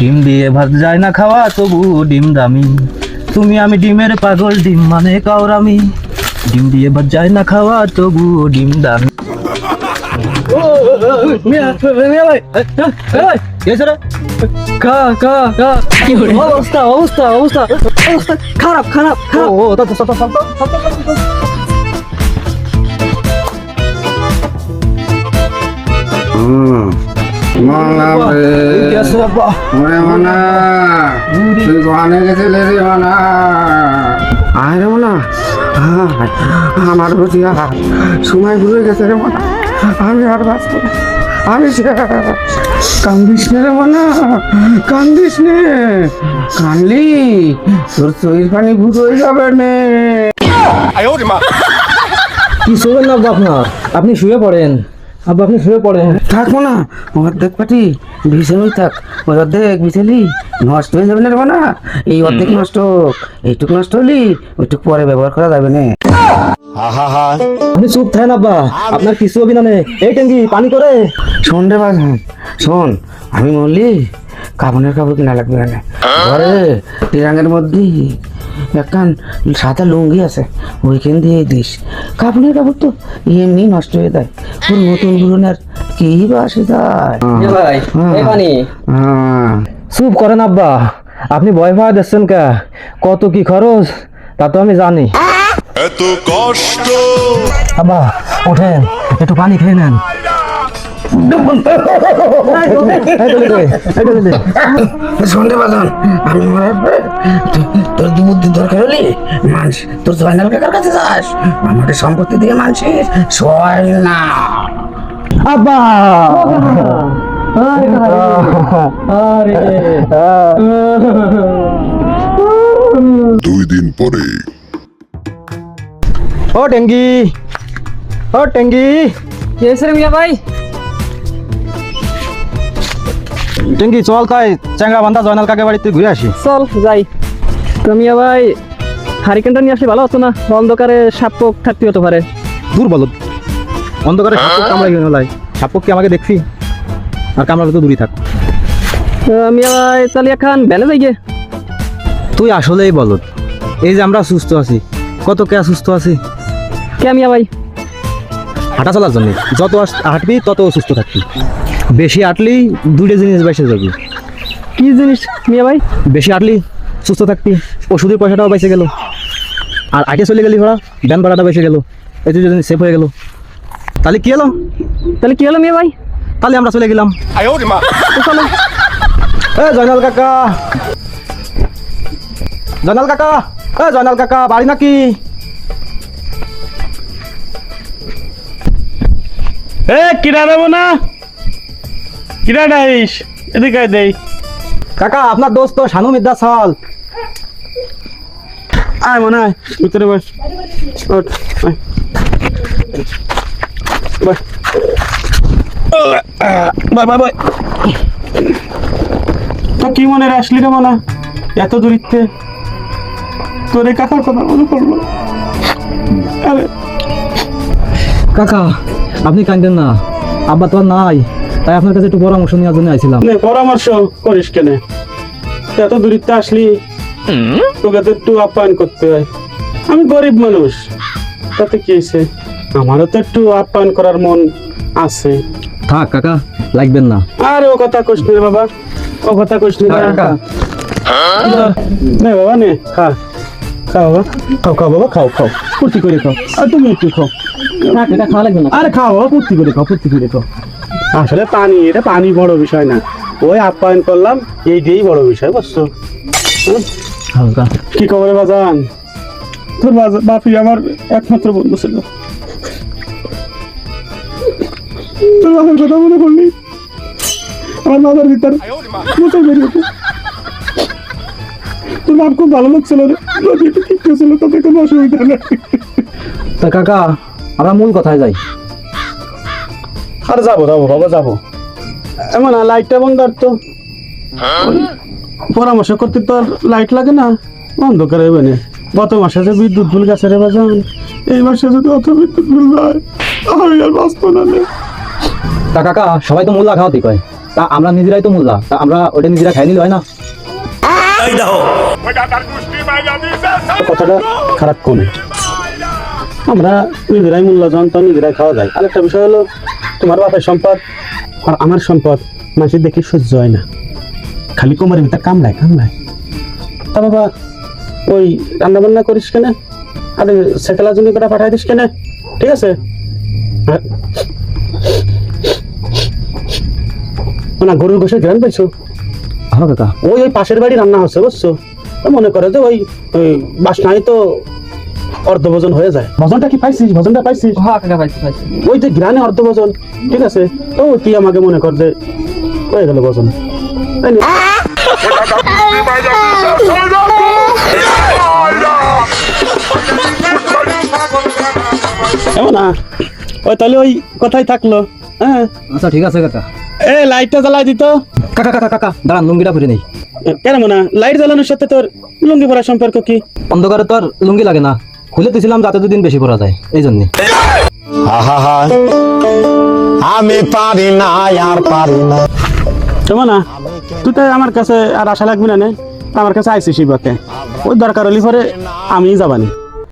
ডিম দিয়ে ভাত যায় না খাওয়া তবু ডিম দামি। তুমি আমি ডিমের পাগল ডিম মানে কাউরামি ডিম দিয়ে ভাত যায় না খাওয়া তবু ডিম দামি। অবস্থা অবস্থা অবস্থা অবস্থা। খারাপ খারাপ খারাপ। ও হুম। মানা রে। ওরে মানা। তুই গেছিলে রে মানা? মানা। আমার প্রতি। সময় ঘুরে গেছে রে মানা। আমি আর বাঁচব আমি কান্দিস নে রে মানা। কান্দিস নে। কানলি তোর চোখের পানি ভূত হয়ে যাবে নে। কি শোবেন না আপনার? আপনি শুয়ে পড়েন। আব্বা আপনি শুয়ে পড়েন। থাকব না অর্ধেক পাটি বিছানোই থাক ওই অর্ধেক বিছালি নষ্ট হয়ে যাবে না রে না এই অর্ধেক নষ্ট হোক এইটুক নষ্ট হলি ওইটুক পরে ব্যবহার করা যাবে না। আপনি চুপ থাকেন আব্বা আপনার কিছু হবে না এই ট্যাঙ্কি পানি করে। শোন রে বাজান শোন আমি বললি কাপড়ের কাপড় কিনা লাগবে না ঘরে তিরাঙ্গের মধ্যে একখান সাদা লুঙ্গি আছে ওইখান দিয়ে দিস। কাপড়ের কাপড় তো এমনি নষ্ট হয়ে যায়। তোর নতুন পুরনের কি বা আসে যায় ভাই এই হ্যাঁ। চুপ করেন আব্বা আপনি ভয় ভয় দিচ্ছেন কে? কত কি খরচ তা তো আমি জানি। এত কষ্ট। আব্বা ওঠেন একটু পানি খেয়ে নেন। শুনতে পাচ্ছেন আমি তো- তোর দু বুদ্ধি দরকার হলে? মানুষ তোর জয়নাল কাকার কাছে যাস। আমাকে সম্পত্তি দিয়ে মানুষের সয় না। আব্বা! দুই দিন পরে। ও টেঙ্গি ও টেঙ্গি কি ভাই? টেঙ্গি চল তাই। চ্যাংরা বান্ধা জয়নাল কাকে বাড়িতে ঘুরে আসি। চল যাই। তো মিয়া ভাই হারিকেনটা নিয়ে আসলে ভালো হতো না? অন্ধকারে সাপ পোক থাকতে হতে পারে। দূর বলো। অন্ধকারে সাপক কামড়াই গেল লাই? সাপক কি আমাকে দেখছি? আর কামড়ালে তো দূরই থাক। মিয়া ভাই তাহলে এখন বেলে যাই গে। তুই আসলেই বলো। এই যে আমরা সুস্থ আছি। কত কে সুস্থ আছি? কে মিয়া ভাই? হাঁটা চলার জন্য। যত হাঁটবি তত সুস্থ থাকবি। বেশি আটলি দুইটা জিনিস বেঁচে যাবি। কি জিনিস মিয়া ভাই? বেশি হাঁটলি সুস্থ থাকবি ওষুধের পয়সাটাও বেঁচে গেল। আর আগে চলে গেলি ওরা ব্যান ভাড়াটা বেঁচে গেল। এই দুটো জিনিস সেভ হয়ে গেল। তাহলে কি হলো? তাহলে কি হলো মিয়া ভাই? তাহলে আমরা চলে গেলাম। চলো। এ জয়নাল কাকা। জয়নাল কাকা এ জয়নাল কাকা বাড়ি নাকি? এ কিরা দেবো না? কিরা ডাইস এদিকে দেই। কাকা আপনার দোস্ত শানু মিদ্দা সাল। আয় মনে হয়। ভিতরে বস। বস। বয়, বয়, বয়। তো কি মনে আসলি রে মনে? এত দূরিত্বে। তোর এই কাকার কথা মনে পড়ল। কাকা আপনি কাঁদেন না। আব্বা তো নাই। তাই আপনার কাছে একটু পরামর্শ নেওয়ার জন্য আইছিলাম। নে পরামর্শ করিস কেন? এত দূরিত্বে আসলি তোকে তো একটু আপ্যায়ন করতে হয়। আমি গরিব মানুষ তাতে কি হয়েছে? আমারও তো একটু আপ্যায়ন করার মন আছে। থাক কাকা লাগবেন না। আরে ও কথা কইস নি বাবা। ও কথা কইস নি। কাকা। নে বাবা নে খা। খা বাবা। খাও খাও বাবা খাও খাও। ফুর্তি করে খাও। আর তুমি একটু খাও। এটা খাওয়া লাগবে না। আরে খাও বাবা ফুর্তি করে খাও ফুর্তি করে খাও। আসলে পানি এটা পানি বড় বিষয় না। ওই আপ্যায়ন করলাম এইটাই বড় বিষয় বুঝছ? কি খবরে বাজান? তোর বাপি আমার একমাত্র বন্ধু ছিল। তোর বাবার কথা মনে পড়লি? আমার মাথার ভিতর মোচড় বেরিয়ে। তোর বাপ খুব ভালো লোক ছিল রে। ঠিক ছিল তাতে কোনো অসুবিধা নেই। তা কাকা আমরা মূল কথায় যাই। আর যাব যাব বাবা যাব। এমন না লাইটটা বন্ধ আর তো। পরামর্শ করতে তো আর লাইট লাগে না। অন্ধকার হবে না। গত মাসে যে বিদ্যুৎ বিল গেছে রে বাজান এই মাসে যদি অত বিদ্যুৎ বিল যায় আমি আর বাঁচবো না রে। তা কাকা সবাই তো মূল খাওয়াতে কয়। তা আমরা নিজেরাই তো মোল্লা। তা আমরা ওটা নিজেরা খাই নিলে হয় না? কথাটা খারাপ কোনে আমরা নিজেরাই মূল্য জানতো নিজেরাই খাওয়া যায়। আরেকটা বিষয় হলো তোমার বাপের সম্পদ আর আমার সম্পদ মাসির দেখে সহ্য হয় না। খালি কোমরের ভিতরে কামড়ায় কামড়ায়। তা বাবা ওই রান্না বান্না করিস কেন? আরে সেকেলা জমি করে পাঠাই দিস কেন? ঠিক আছে? আর- না গরুর গোসে গ্রান পাইছো হ্যাঁ কাকা। ওই ওই পাশের বাড়ি রান্না হচ্ছে বুঝছ? মনে করে যে ওই ওই বাসনায় তো অর্ধ ভোজন হয়ে যায়। ভজনটা কি পাইছিস? ভজনটা পাইছিস? হ্যাঁ কাকা পাইছি পাইছি। ওই যে গ্রানে অর্ধ ভোজন ঠিক আছে? তো তুই আমাকে মনে কর যে হয়ে গেল ভোজন। তাই না? এমন না? ওই তাহলে ওই কথাই থাকল। হ্যাঁ। আচ্ছা ঠিক আছে কাকা। এ লাইটটা জ্বালাই দিত। কাকা কাকা কাকা দাঁড়ান লুঙ্গিটা পরে নেই। কেন না লাইট জ্বালানোর সাথে তোর লুঙ্গি পরার সম্পর্ক কি? অন্ধকারে তোর লুঙ্গি লাগে না। খুলে দিছিলাম যাতে দুদিন বেশি পড়া যায় এই জন্য। আমি পারি না আর পারি না। তোমা না তুই তো আমার কাছে আর আশা লাগবে না নে। আমার কাছে আইসিস শিবাকে ওই দরকার হলে পরে আমিই যাবানি।